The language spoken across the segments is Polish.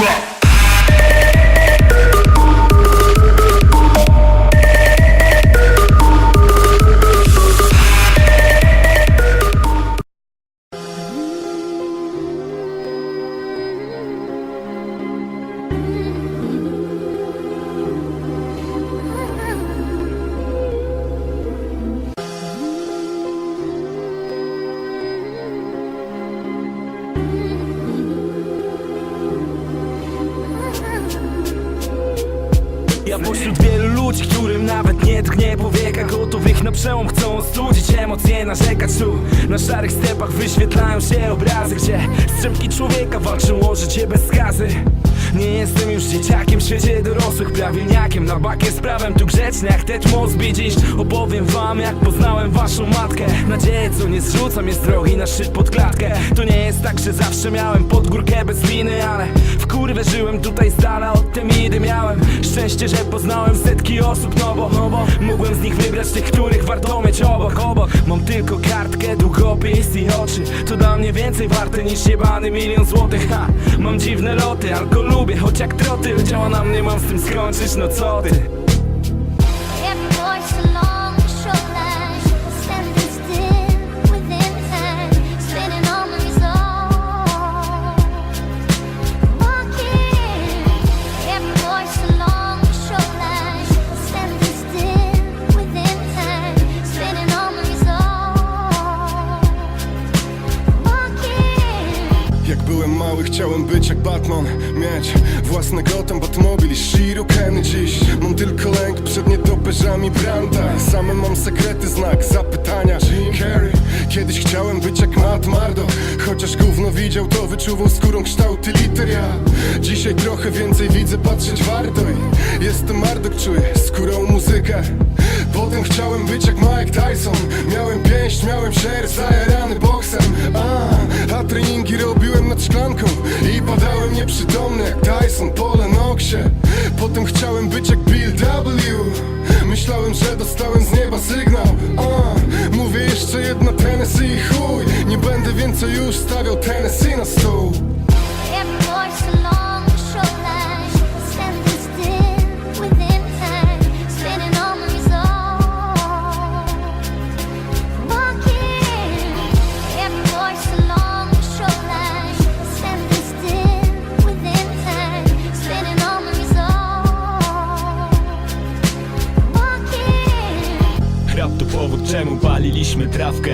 drop. Ja pośród wielu ludzi, którym nawet nie drgnie powieka Gotowych na przełom chcą studzić emocje, narzekać tu. Na szarych stepach wyświetlają się obrazy Gdzie strzępki człowieka walczą o życie bez skazy. Nie jestem już dzieciakiem w świecie dorosłych Prawilniakiem. Na bakie z prawem tu grzeczny jak Ted Mosby. Dziś opowiem wam jak poznałem waszą matkę. Nadzieję co nie zrzucam jest drogi na szczyt pod klatkę. To nie jest tak, że zawsze miałem pod górkę bez liny Ale w kurwę żyłem tutaj z dala od temidy miałem. Szczęście, że poznałem setki osób No bo, no bo mogłem z nich wybrać tych, których warto mieć obok, obok. Mam tylko kartkę, długopis i oczy. To dla mnie więcej warte niż jebany milion złotych. Ha, Mam dziwne loty, alko lubię, choć jak troty. Działa na mnie, mam z tym skończyć, no co ty? Byłem mały, chciałem być jak Batman Mieć własny Gotham, Batmobil i Shirokeny Dziś mam tylko lęk przed nietoperzami Branta. Same mam sekrety, znak zapytania. Jim Carrey Kiedyś chciałem być jak Matt Mardo. Chociaż gówno widział, to wyczuwał skórą kształty liter. Ja Dzisiaj trochę więcej widzę, patrzeć warto. I jestem Marduk, czuję skórą muzykę. Potem chciałem być jak Mike Tyson. Miałem pięść, miałem szer, nad szklanką I padałem nieprzytomny jak Tyson po Lennoxie Potem chciałem być jak Bill W. Myślałem, że dostałem z nieba sygnał. A, Mówię jeszcze jedna Tennessee chuj. Nie będę więcej już stawiał Tennessee na stół czemu paliliśmy trawkę?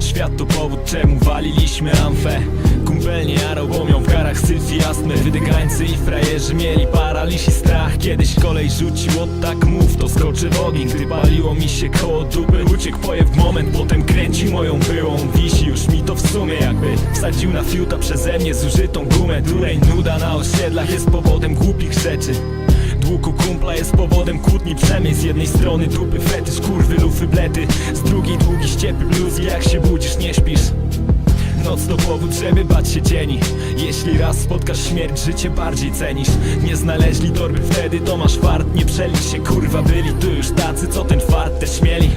Świat to powód czemu waliliśmy amfę? Kumpel nie jarał, bo miał w garach syf i astmy. Wydygańcy i frajerzy mieli paraliż i strach. Kiedyś kolej rzucił od tak mów, to skoczy w ogień. Gdy paliło mi się koło dupy Uciekł poje w moment, potem kręci moją byłą Wisi. Już mi to w sumie jakby Wsadził na fiuta przeze mnie zużytą gumę. Durej nuda na osiedlach jest powodem głupich rzeczy Dług kumpla jest powodem kłótni. Przemysł z jednej strony dupy fetysz, kurwy, lufy, blety. Z drugiej długi ściepy bluzy, jak się budzisz nie śpisz. Noc to powód, żeby bać się cieni. Jeśli raz spotkasz śmierć, życie bardziej cenisz. Nie znaleźli torby wtedy, to masz fart Nie przelicz się, kurwa, byli tu już tacy, co ten fart też mieli